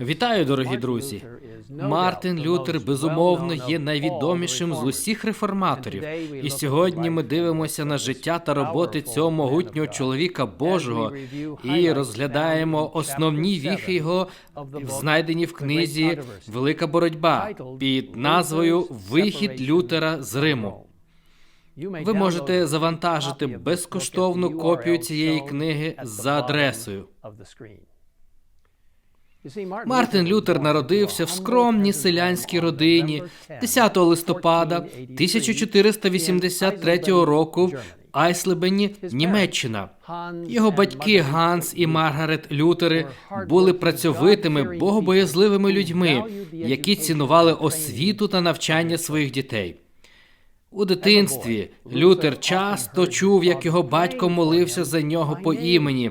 Вітаю, дорогі друзі. Мартин Лютер безумовно є найвідомішим з усіх реформаторів. І сьогодні ми дивимося на життя та роботи цього могутнього чоловіка Божого і розглядаємо основні віхи його, знайдені в книзі Велика боротьба під назвою Вихід Лютера з Риму. Ви можете завантажити безкоштовну копію цієї книги за адресою. Мартин Лютер народився в скромній селянській родині 10 листопада 1483 року в Айслебені, Німеччина. Його батьки Ганс і Маргарет Лютери були працьовитими, богобоязливими людьми, які цінували освіту та навчання своїх дітей. У дитинстві Лютер часто чув, як його батько молився за нього по імені,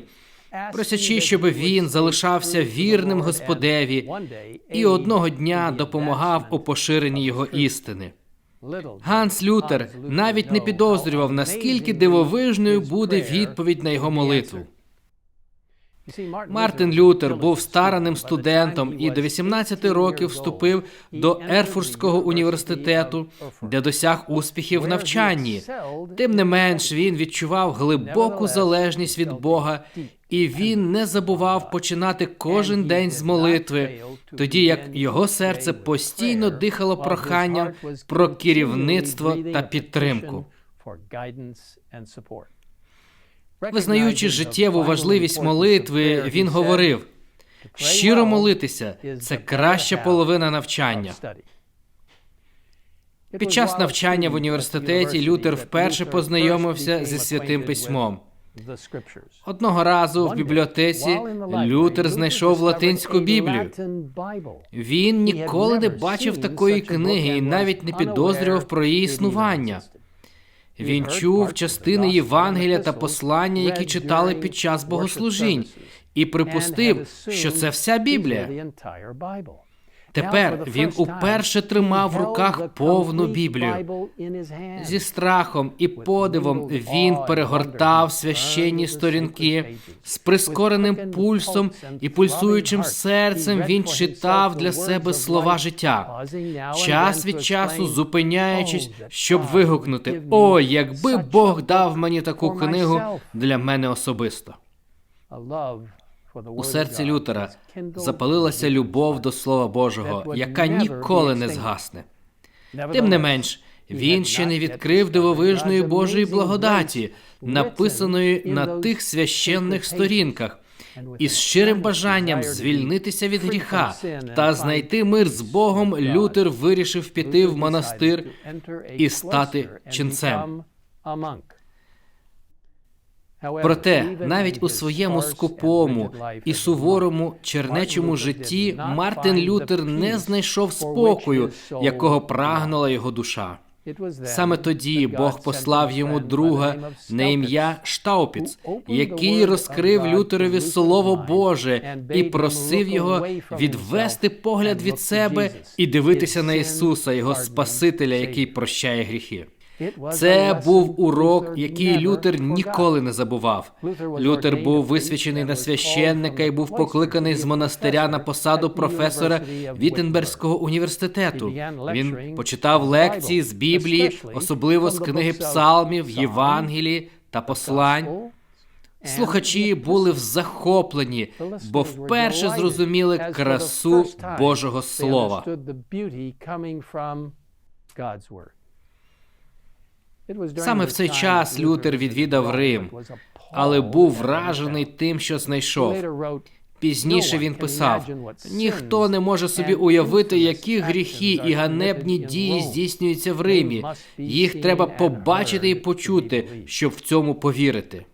просячи, щоб він залишався вірним Господеві і одного дня допомагав у поширенні його істини. Ганс Лютер навіть не підозрював, наскільки дивовижною буде відповідь на його молитву. Мартин Лютер був стараним студентом і до 18 років вступив до Ерфуртського університету, де досяг успіхів в навчанні. Тим не менш, він відчував глибоку залежність від Бога, і він не забував починати кожен день з молитви, тоді як його серце постійно дихало проханням про керівництво та підтримку. Визнаючи життєву важливість молитви, він говорив: щиро молитися це краща половина навчання. Під час навчання в університеті Лютер вперше познайомився зі святим письмом. Одного разу в бібліотеці Лютер знайшов латинську біблію. Він ніколи не бачив такої книги і навіть не підозрював про її існування. Він чув частини Євангелія та послання, які читали під час богослужінь, і припустив, що це вся Біблія. Тепер він уперше тримав в руках повну Біблію. Зі страхом і подивом він перегортав священні сторінки з прискореним пульсом і пульсуючим серцем. Він читав для себе слова життя, час від часу зупиняючись, щоб вигукнути: О, якби Бог дав мені таку книгу для мене особисто. У серці Лютера запалилася любов до Слова Божого, яка ніколи не згасне. Тим не менш, він ще не відкрив дивовижної Божої благодаті, написаної на тих священних сторінках, із щирим бажанням звільнитися від гріха та знайти мир з Богом. Лютер вирішив піти в монастир і стати ченцем. Проте навіть у своєму скупому і суворому чернечому житті Мартин Лютер не знайшов спокою, якого прагнула його душа. Саме тоді Бог послав йому друга на ім'я Штаупіц, який розкрив Лютерові Слово Боже і просив його відвести погляд від себе і дивитися на Ісуса, його Спасителя, який прощає гріхи. Це був урок, який Лютер ніколи не забував. Лютер був висвячений на священника і був покликаний з монастиря на посаду професора Віттенберзького університету. Він почитав лекції з Біблії, особливо з книги псалмів, Євангелії та послань. Слухачі були в захоплені, бо вперше зрозуміли красу Божого Слова. Саме в цей час Лютер відвідав Рим, але був вражений тим, що знайшов. Пізніше він писав: ніхто не може собі уявити, які гріхи і ганебні дії здійснюються в Римі. Їх треба побачити і почути, щоб в цьому повірити.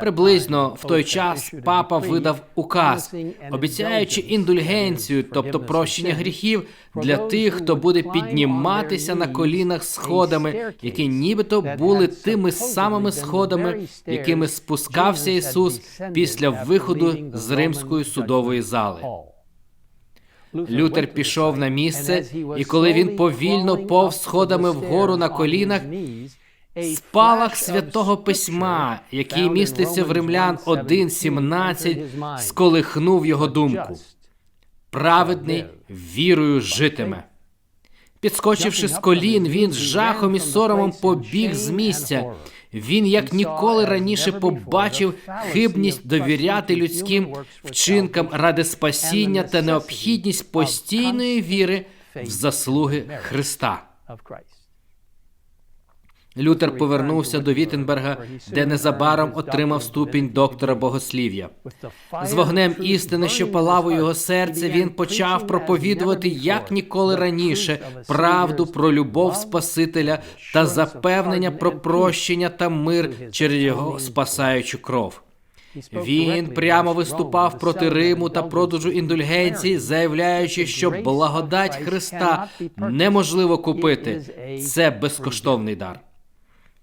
Приблизно в той час папа видав указ, обіцяючи індульгенцію, тобто прощення гріхів, для тих, хто буде підніматися на колінах сходами, які нібито були тими самими сходами, якими спускався Ісус після виходу з римської судової зали. Лютер пішов на місце, і коли він повільно повз сходами вгору на колінах. Спалах святого письма, який міститься в римлян 1.17, сколихнув його думку. праведний вірою житиме. Підскочивши з колін, він з жахом і соромом побіг з місця. Він як ніколи раніше побачив хибність довіряти людським вчинкам ради спасіння та необхідність постійної віри в заслуги Христа. Лютер повернувся до Віттенберга, де незабаром отримав ступінь доктора богослів'я. З вогнем істини, що палав у його серце, він почав проповідувати як ніколи раніше правду про любов Спасителя та запевнення про прощення та мир через його спасаючу кров. Він прямо виступав проти Риму та продажу індульгенцій, заявляючи, що благодать Христа неможливо купити. Це безкоштовний дар.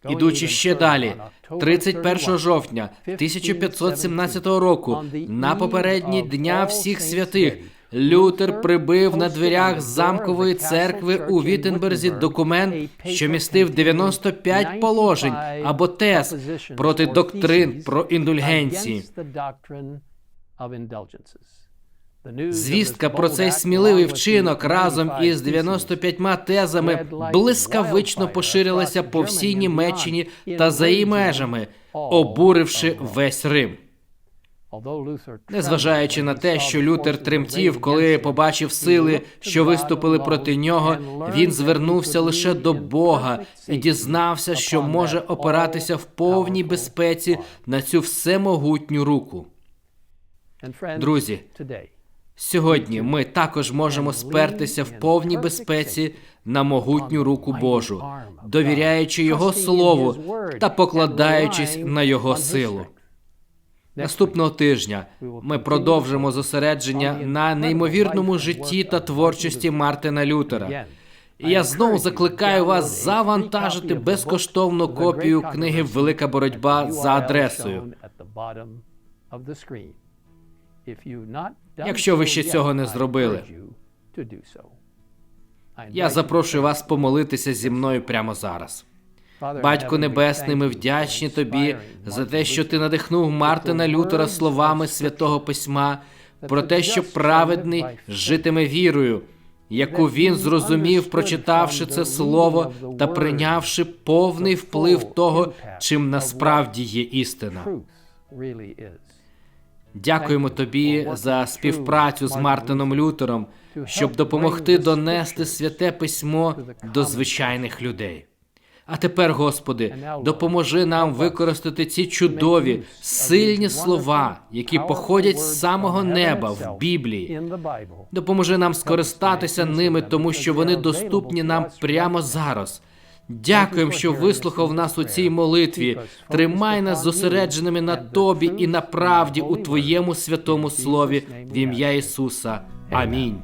Ідучи ще далі, 31 жовтня 1517 року, на попередні дня всіх святих, Лютер прибив на дверях замкової церкви у Віттенберзі документ, що містив 95 положень або тез проти доктрин про індульгенції. Звістка про цей сміливий вчинок разом із 95 тезами блискавично поширилася по всій Німеччині та за її межами, обуривши весь Рим. Незважаючи на те, що Лютер тремтів, коли побачив сили, що виступили проти нього, він звернувся лише до Бога і дізнався, що може опиратися в повній безпеці на цю всемогутню руку. Друзі, Сьогодні ми також можемо спертися в повній безпеці на могутню руку Божу, довіряючи Його слову та покладаючись на Його силу. Наступного тижня ми продовжимо зосередження на неймовірному житті та творчості Мартина Лютера. І я знову закликаю вас завантажити безкоштовну копію книги Велика боротьба за адресою. Якщо ви ще цього не зробили, Я запрошую вас помолитися зі мною прямо зараз. Батько Небесний, ми вдячні тобі за те, що ти надихнув Мартина Лютера словами святого письма про те, що праведний житиме вірою, яку він зрозумів, прочитавши це слово та прийнявши повний вплив того, чим насправді є істина. Дякуємо тобі за співпрацю з Мартином Лютером, щоб допомогти донести святе письмо до звичайних людей. А тепер, Господи, допоможи нам використати ці чудові, сильні слова, які походять з самого неба в Біблії. Допоможи нам скористатися ними, тому що вони доступні нам прямо зараз. Дякуємо, що вислухав нас у цій молитві. Тримай нас зосередженими на тобі і на правді у Твоєму святому слові в ім'я Ісуса. Амінь.